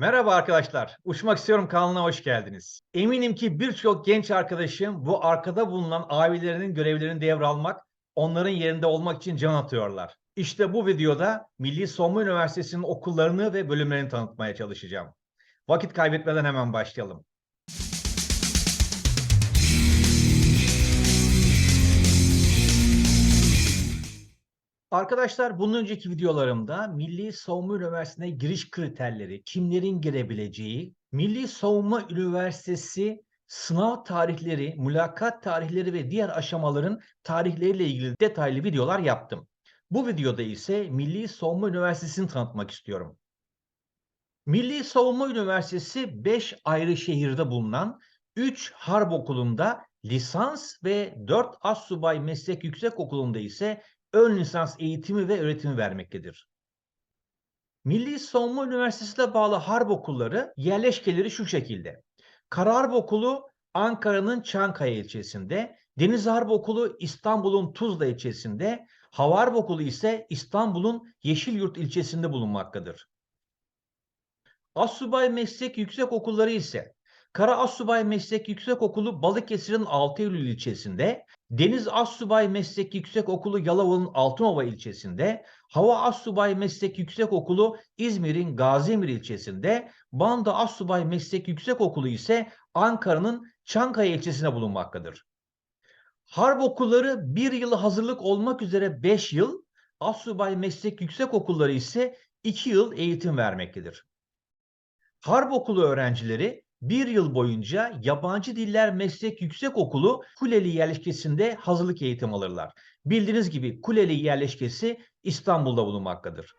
Merhaba arkadaşlar. Uçmak istiyorum kanalına hoş geldiniz. Eminim ki birçok genç arkadaşım bu arkada bulunan abilerinin görevlerini devralmak, onların yerinde olmak için can atıyorlar. İşte bu videoda Milli Savunma Üniversitesi'nin okullarını ve bölümlerini tanıtmaya çalışacağım. Vakit kaybetmeden hemen başlayalım. Arkadaşlar bundan önceki videolarımda Milli Savunma Üniversitesi'ne giriş kriterleri, kimlerin girebileceği, Milli Savunma Üniversitesi sınav tarihleri, mülakat tarihleri ve diğer aşamaların tarihleriyle ilgili detaylı videolar yaptım. Bu videoda ise Milli Savunma Üniversitesi'ni tanıtmak istiyorum. Milli Savunma Üniversitesi 5 ayrı şehirde bulunan 3 harp okulunda lisans ve 4 assubay meslek yüksek okulunda ise ön lisans eğitimi ve öğretimi vermektedir. Milli Savunma Üniversitesi'ne bağlı harp okulları yerleşkeleri şu şekilde. Kara Harp Okulu Ankara'nın Çankaya ilçesinde, Deniz Harp Okulu İstanbul'un Tuzla ilçesinde, Hava Harp Okulu ise İstanbul'un Yeşilyurt ilçesinde bulunmaktadır. Assubay Meslek Yüksek Okulları ise Kara Assubay Meslek Yüksek Okulu Balıkesir'in 6 Eylül ilçesinde, Deniz Assubay Meslek Yüksek Okulu Yalova'nın Altınova ilçesinde, Hava Assubay Meslek Yüksek Okulu İzmir'in Gaziemir ilçesinde, Banda Assubay Meslek Yüksek Okulu ise Ankara'nın Çankaya ilçesinde bulunmaktadır. Harp okulları bir yıl hazırlık olmak üzere 5 yıl, Assubay Meslek Yüksek Okulları ise 2 yıl eğitim vermektedir. Harp okulu öğrencileri bir yıl boyunca Yabancı Diller Meslek Yüksek Okulu Kuleli yerleşkesinde hazırlık eğitim alırlar. Bildiğiniz gibi Kuleli yerleşkesi İstanbul'da bulunmaktadır.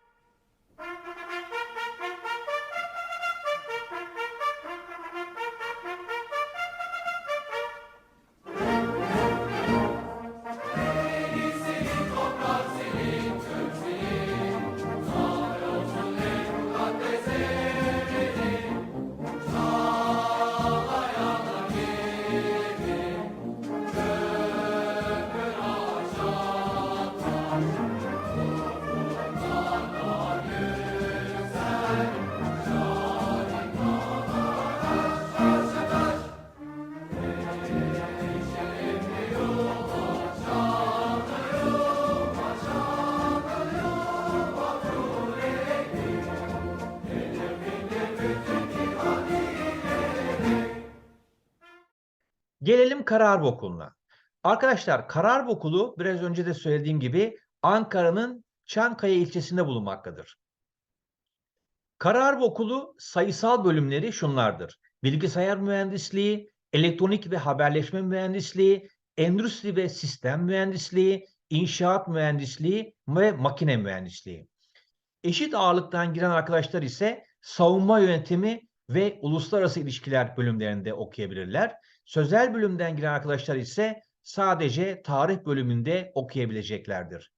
Gelelim Kararp Okulu'na. Arkadaşlar Kararp Okulu biraz önce de söylediğim gibi Ankara'nın Çankaya ilçesinde bulunmaktadır. Kararp Okulu sayısal bölümleri şunlardır. Bilgisayar mühendisliği, elektronik ve haberleşme mühendisliği, endüstri ve sistem mühendisliği, inşaat mühendisliği ve makine mühendisliği. Eşit ağırlıktan giren arkadaşlar ise savunma yönetimi ve uluslararası ilişkiler bölümlerinde okuyabilirler. Sözel bölümden giren arkadaşlar ise sadece tarih bölümünde okuyabileceklerdir.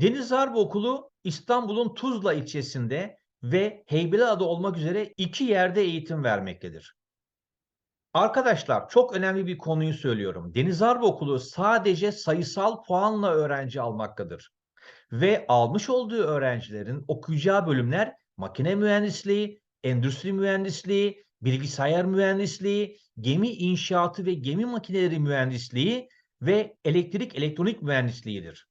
Deniz Harp Okulu İstanbul'un Tuzla ilçesinde ve Heybeliada olmak üzere iki yerde eğitim vermektedir. Arkadaşlar çok önemli bir konuyu söylüyorum. Deniz Harp Okulu sadece sayısal puanla öğrenci almaktadır. Ve almış olduğu öğrencilerin okuyacağı bölümler makine mühendisliği, endüstri mühendisliği, bilgisayar mühendisliği, gemi inşaatı ve gemi makineleri mühendisliği ve elektrik elektronik mühendisliğidir.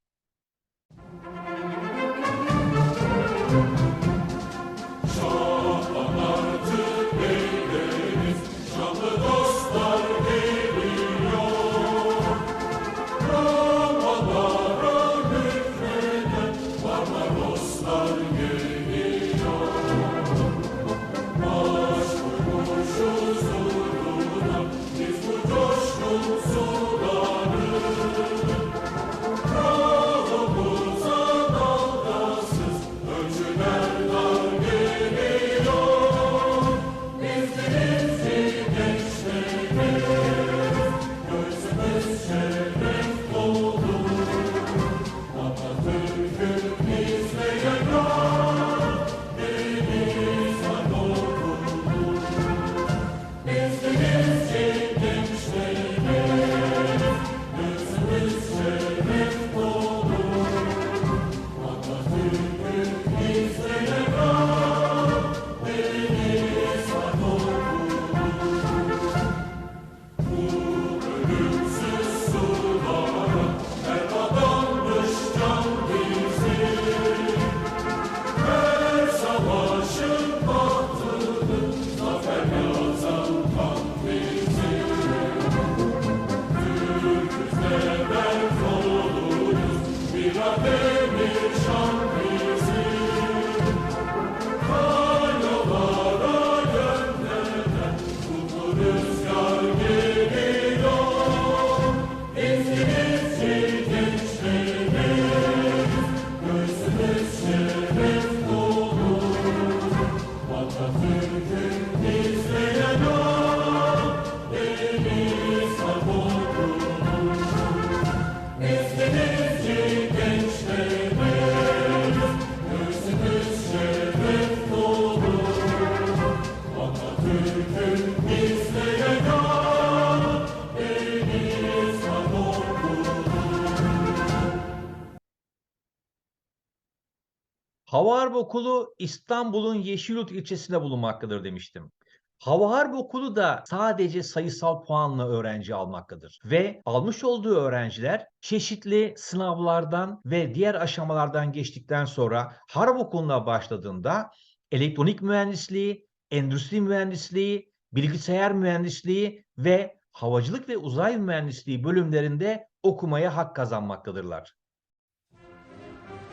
Hava Harp Okulu İstanbul'un Yeşilyurt ilçesinde bulunmaktadır demiştim. Hava Harp Okulu da sadece sayısal puanla öğrenci almaktadır ve almış olduğu öğrenciler çeşitli sınavlardan ve diğer aşamalardan geçtikten sonra Harp Okulu'na başladığında elektronik mühendisliği, endüstri mühendisliği, bilgisayar mühendisliği ve havacılık ve uzay mühendisliği bölümlerinde okumaya hak kazanmaktadırlar.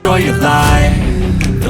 They'll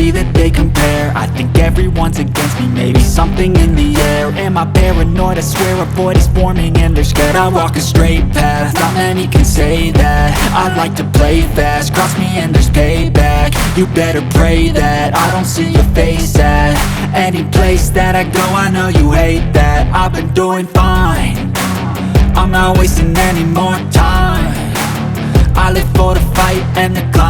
see that they compare. I think everyone's against me, maybe something in the air. Am I paranoid? I swear a void is forming and they're scared. I walk a straight path, not many can say that. I like to play fast, cross me and there's payback. You better pray that I don't see your face at Any place that I go, I know you hate that. I've been doing fine. I'm not wasting any more time. I live for the fight and the climb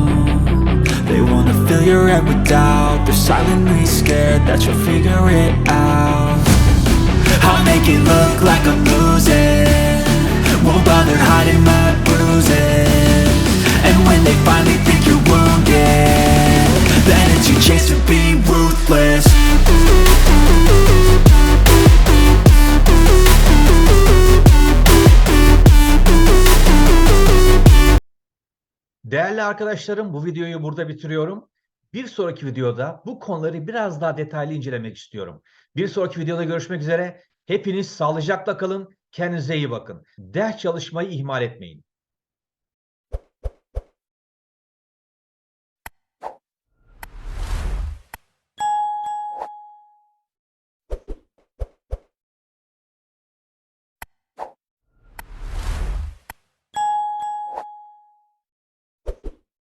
They wanna fill your head with doubt. They're silently scared that you'll figure it out. I'll make it look like I'm losing. Won't bother hiding my bruises. And when they finally think you're wounded, Değerli arkadaşlarım bu videoyu burada bitiriyorum. Bir sonraki videoda bu konuları biraz daha detaylı incelemek istiyorum. Bir sonraki videoda görüşmek üzere. Hepiniz sağlıcakla kalın. Kendinize iyi bakın. Ders çalışmayı ihmal etmeyin.